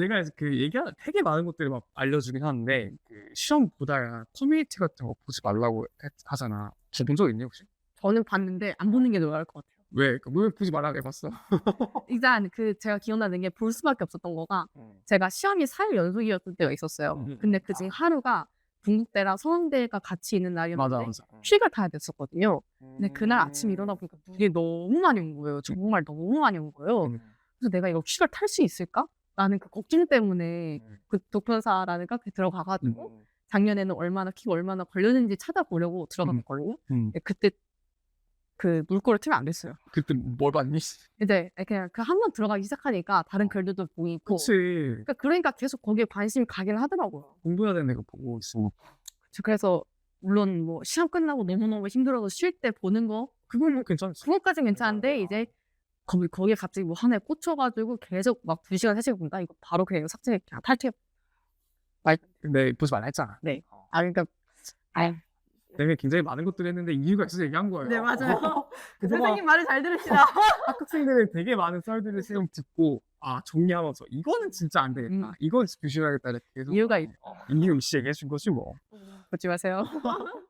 내가 그 얘기하 되게 많은 것들을 막 알려주긴 하는데 그 시험 보다가 커뮤니티 같은 거 보지 말라고 했- 하잖아. 본 적 있니 혹시? 저는 봤는데 안 보는 게 나을 것 같아요. 왜? 그왜 보지 말라고 해봤어? 일단 그 제가 기억나는 게 볼 수밖에 없었던 거가 제가 시험이 4일 연속이었을 때가 있었어요. 음. 근데 그중 하루가 중국대랑 서강대가 같이 있는 날이었는데 맞아 맞아. 휴가 타야 됐었거든요. 근데 그날 아침 에 일어나 보니까 눈이 너무 많이 온 거예요. 정말 너무 많이 온 거예요. 음. 그래서 내가 이거 휴가를 탈 수 있을까? 라는 그 걱정 때문에 음. 그 독편사라는 카페 들어가가지고 작년에는 얼마나 키가 얼마나 걸렸는지 찾아보려고 들어갔거든요. 음. 근데 그때 그 물꼬를 틀면 안 됐어요. 그때 뭘 봤니? 이제 그냥 그 한 번 들어가기 시작하니까 다른 글들도 보이고 그치. 그러니까, 그러니까 계속 거기에 관심이 가긴 하더라고요. 공부해야 되는 거 보고. 그쵸, 그래서 물론 뭐 시험 끝나고 너무너무 힘들어서 쉴 때 보는 거 그거는 괜찮지. 그것까진 괜찮은데 이제 거기 거기에 갑자기 뭐 하나에 꽂혀가지고 계속 막두 시간 세 시간 본다 이거 바로 그냥 삭제 그냥 탈퇴. 근데 보지 말라 했잖아. 네. 아 그러니까 아 내가 굉장히 많은 것들을 했는데 이유가 있어서 얘기한 거예요. 네, 맞아요. 그동안 선생님 말을 잘 들으시다. 학생들은 되게 많은 썰들을 지금 듣고 아 정리하면서 이거는 진짜 안 되겠다. 음. 이건 조심해야겠다. 이렇게 계속 이유가 있- 어, 이유 씨 얘기해 준 거지 뭐. 보지 마세요.